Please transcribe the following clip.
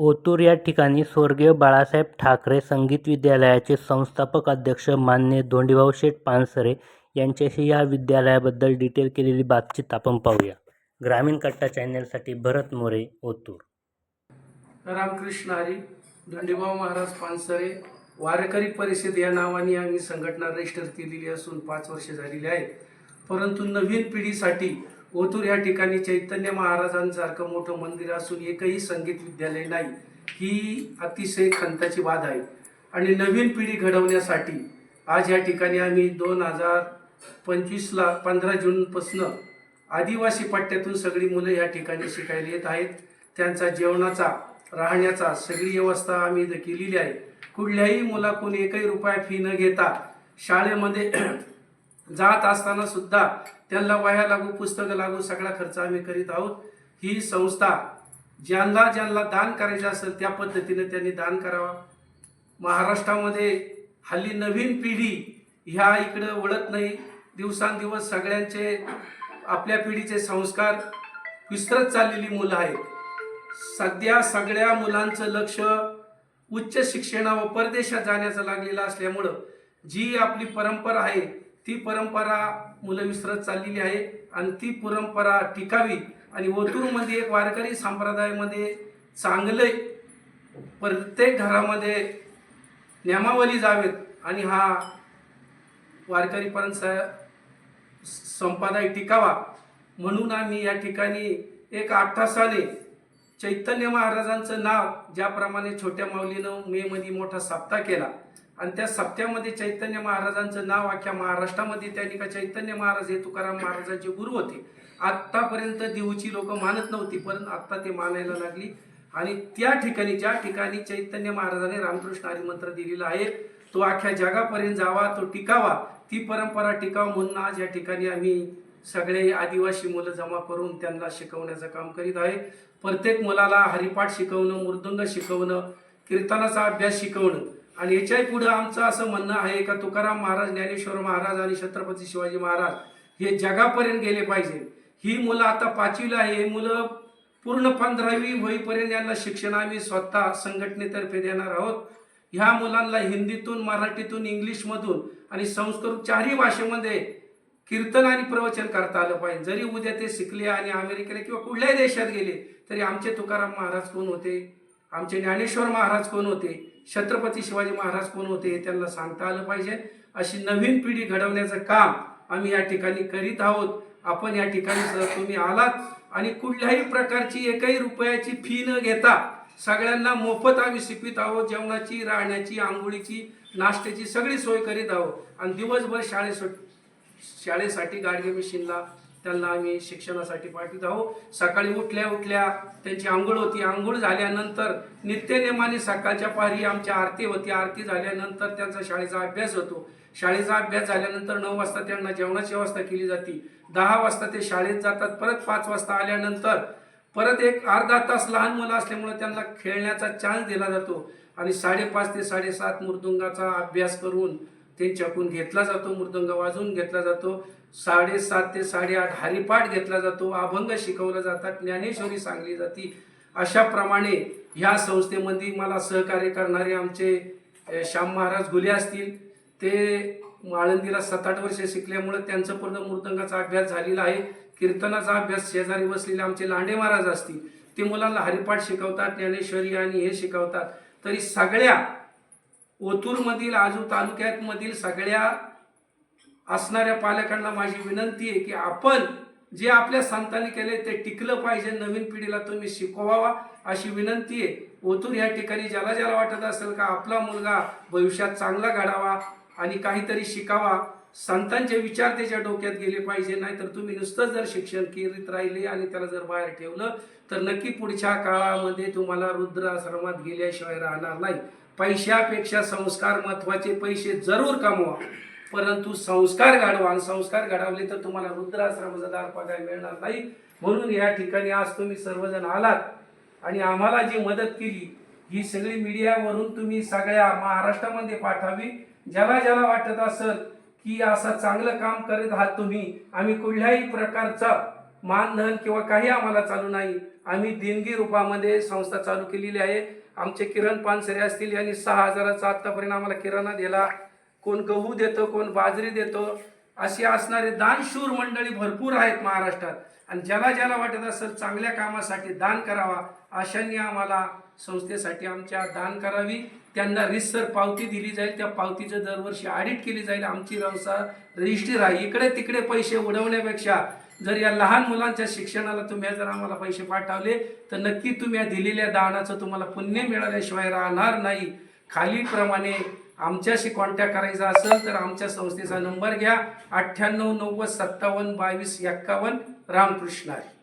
ओतूर या ठिकाणी स्वर्गीय बाळासाहेब ठाकरे संगीत विद्यालयाचे संस्थापक अध्यक्ष मान्य धोंडीभाऊ शेठ पानसरे यांच्याशी या विद्यालयाबद्दल डिटेल केलेली बातचीत आपण पाहूया. ग्रामीण कट्टा चॅनेलसाठी भरत मोरे ओतूर. रामकृष्ण हरी धोंडीभाऊ महाराज पानसरे वारकरी परिषद या नावाने आम्ही संघटना रजिस्टर केलेली असून पाच वर्षे झालेली आहेत परंतु नवीन पिढीसाठी ओतूर या ठिकाणी चैतन्य महाराजांसारखं मोठं मंदिर असून एकही संगीत विद्यालय नाही. ही अतिशय खंताची बाधा आहे. आणि नवीन पिढी घडवण्यासाठी आज या ठिकाणी आम्ही दोन हजार पंचवीसला पंधरा जूनपासनं आदिवासी पट्ट्यातून सगळी मुलं या ठिकाणी शिकायला येत आहेत. त्यांचा जेवणाचा राहण्याचा सगळी व्यवस्था आम्ही इथं केलेली आहे. कुठल्याही मुलाकडून एकही रुपया फी न घेता शाळेमध्ये जात असताना सुद्धा त्यांना वह्या लागू पुस्तकं लागू सगळा खर्च आम्ही करीत आहोत. ही संस्था ज्यांना ज्यांना दान करायचं असेल त्या पद्धतीने त्यांनी दान करावा. महाराष्ट्रामध्ये हल्ली नवीन पिढी ह्या इकडं वळत नाही. दिवसांदिवस सगळ्यांचे आपल्या पिढीचे संस्कार विसरत चाललेली मुलं आहेत. सध्या सगळ्या मुलांचं लक्ष उच्च शिक्षणावर परदेशात जाण्याचं लागलेलं असल्यामुळं जी आपली परंपरा आहे ती परंपरा मुलं विसरत चाललेली आहे आणि ती परंपरा टिकावी आणि ओतूरमध्ये एक वारकरी संप्रदायामध्ये चांगले प्रत्येक घरामध्ये नियमावली जावेत आणि हा वारकरी परंपरा संपादय टिकावा. म्हणून आम्ही या ठिकाणी एक आठ तासाने चैतन्य महाराजांचं नाव ज्याप्रमाणे छोट्या माऊलीनं मेमध्ये मोठा सप्ताह केला. आणि त्या सप्त्यामध्ये चैतन्य महाराजांचं नाव अख्ख्या महाराष्ट्रामध्ये त्यांनी का चैतन्य महाराज हे तुकाराम महाराजांचे गुरु होते. आत्तापर्यंत देऊची लोक मानत नव्हती पण आत्ता ते मानायला लागली. आणि त्या ठिकाणी ज्या ठिकाणी चैतन्य महाराजांनी रामकृष्ण हरिमंत्र दिलेला आहे तो अख्ख्या जगापर्यंत जावा तो टिकावा. ती परंपरा टिकावा म्हणून आज या ठिकाणी आम्ही सगळे आदिवासी मुलं जमा करून त्यांना शिकवण्याचं काम करीत आहे. प्रत्येक मुलाला हरिपाठ शिकवणं मृदुंग शिकवणं कीर्तनाचा अभ्यास शिकवणं आणि याच्याही पुढं आमचं असं म्हणणं आहे का तुकाराम महाराज ज्ञानेश्वर महाराज आणि छत्रपती शिवाजी महाराज हे जगापर्यंत गेले पाहिजे. ही मुलं आता पाचवीला आहे. हे मुलं पूर्ण पंधरावी होईपर्यंत यांना शिक्षण आम्ही स्वतः संघटनेतर्फे देणार आहोत. ह्या मुलांना हिंदीतून मराठीतून इंग्लिशमधून आणि संस्कृत चारही भाषेमध्ये कीर्तन आणि प्रवचन करता आलं पाहिजे. जरी उद्या ते शिकले आणि अमेरिकेला किंवा कुठल्याही देशात गेले तरी आमचे तुकाराम महाराज कोण होते? आमचे ज्ञानेश्वर महाराज कोण होते? छत्रपती शिवाजी महाराज कोण होते हे त्यांना सांगता आलं पाहिजे. अशी नवीन पिढी घडवण्याचं काम आम्ही या ठिकाणी करीत आहोत. आपण या ठिकाणी जर तुम्ही आलात आणि कुठल्याही प्रकारची एकही रुपयाची फी न घेता सगळ्यांना मोफत आम्ही शिकवित आहोत जेवणाची राहण्याची आंघोळीची नाश्त्याची सगळी सोय करीत आहोत. आणि दिवसभर शाळे शाळेसाठी गाडगे मशीनला त्यांना आम्ही शिक्षणासाठी पाठवित आहोत. सकाळी उठल्या उठल्या त्यांची आंघोळ होती. आंघोळ झाल्यानंतर नित्यनेमाने सकाळच्या पारी आमची आरती होती. आरती झाल्यानंतर त्यांचा शाळेचा अभ्यास होतो. शाळेचा अभ्यास झाल्यानंतर नऊ वाजता त्यांना जेवणाची व्यवस्था केली जाते. दहा वाजता ते शाळेत जातात. परत पाच वाजता आल्यानंतर परत एक अर्धा तास लहान मुलं असल्यामुळे त्यांना खेळण्याचा चान्स दिला जातो. आणि साडेपाच ते साडेसात मृदुंगाचा अभ्यास करून त्यांच्याकडून घेतला जातो. मृदंग वाजवून घेतला जातो. साडेसात ते साडेआठ हरिपाठ घेतला जातो अभंग शिकवला जातात ज्ञानेश्वरी सांगली जाते. अशा प्रमाणे ह्या संस्थेमध्ये मला सहकार्य करणारे आमचे श्याम महाराज गुले असतील. ते आळंदीला सात आठ वर्ष शिकल्यामुळं त्यांचं पूर्ण मृदंगाचा अभ्यास झालेला आहे. कीर्तनाचा अभ्यास शेजारी बसलेले आमचे लांडे महाराज असतील. ते मुलांना हरिपाठ शिकवतात ज्ञानेश्वरी आणि हे शिकवतात. तरी सगळ्या ओतूरमधील आजू तालुक्यातमधील सगळ्या असणाऱ्या पालकांना माझी विनंती आहे की आपण जे आपल्या संतांनी केले ते टिकलं पाहिजे. नवीन पिढीला तुम्ही शिकवावा अशी विनंती आहे. ओतूर या ठिकाणी ज्याला ज्याला वाटत असेल का आपला मुलगा भविष्यात चांगला घडावा आणि काहीतरी शिकावा. संतांचे विचार त्याच्या डोक्यात गेले पाहिजे. नाहीतर तुम्ही नुसतं जर शिक्षण केरीत राहिले आणि त्याला जर बाहेर ठेवलं तर नक्की पुढच्या काळामध्ये तुम्हाला रुद्राश्रमात गेल्याशिवाय राहणार नाही. पैशापेक्षा संस्कार महत्त्वाचे. पैसे जरूर कमवा. परंतु संस्कार घडवा. आणि संस्कार घडवले तर तुम्हाला रुद्राश्रमाचा दार पगार मिळणार नाही. म्हणून या ठिकाणी आज तुम्ही सर्वजण आलात आणि आम्हाला जी मदत केली ही सगळी मीडियावरून तुम्ही सगळ्या महाराष्ट्रामध्ये पाठावी ज्याला ज्याला वाटत असेल की असं चांगलं काम करत आहात तुम्ही आम्ही कुठल्याही प्रकारचा मानधन किंवा काही आम्हाला चालू नाही. आम्ही देणगी रूपामध्ये संस्था चालू केलेली आहे. आमचे किरण पानसरे असतील यांनी सहा हजाराचा आत्तापर्यंत आम्हाला किराणा दिला. कोण गहू देतो कोण बाजरी देतो अशी असणारे दानशूर मंडळी भरपूर आहेत महाराष्ट्रात. आणि ज्याला ज्याला वाटत असेल चांगल्या कामासाठी दान करावा अशांनी आम्हाला संस्थेसाठी आमच्या दान करावी. त्यांना रिसर पावती दिली जाईल. त्या पावतीचं दरवर्षी ऑडिट केली जाईल. आमची व्यवसाय रजिस्ट्री आहे. इकडे तिकडे पैसे उडवण्यापेक्षा जर या लहान मुलांच्या शिक्षणाला तुम्ही जर आम्हाला पैसे पाठवले तर नक्की तुम्ही या दिलेल्या दानाचं तुम्हाला पुण्य मिळाल्याशिवाय राहणार नाही. खालीप्रमाणे आमच्याशी कॉन्टॅक्ट करायचा असेल तर आमच्या संस्थेचा नंबर घ्या. अठ्ठ्याण्णव नव्वद सत्तावन्न बावीस एक्कावन्न. रामकृष्ण आहे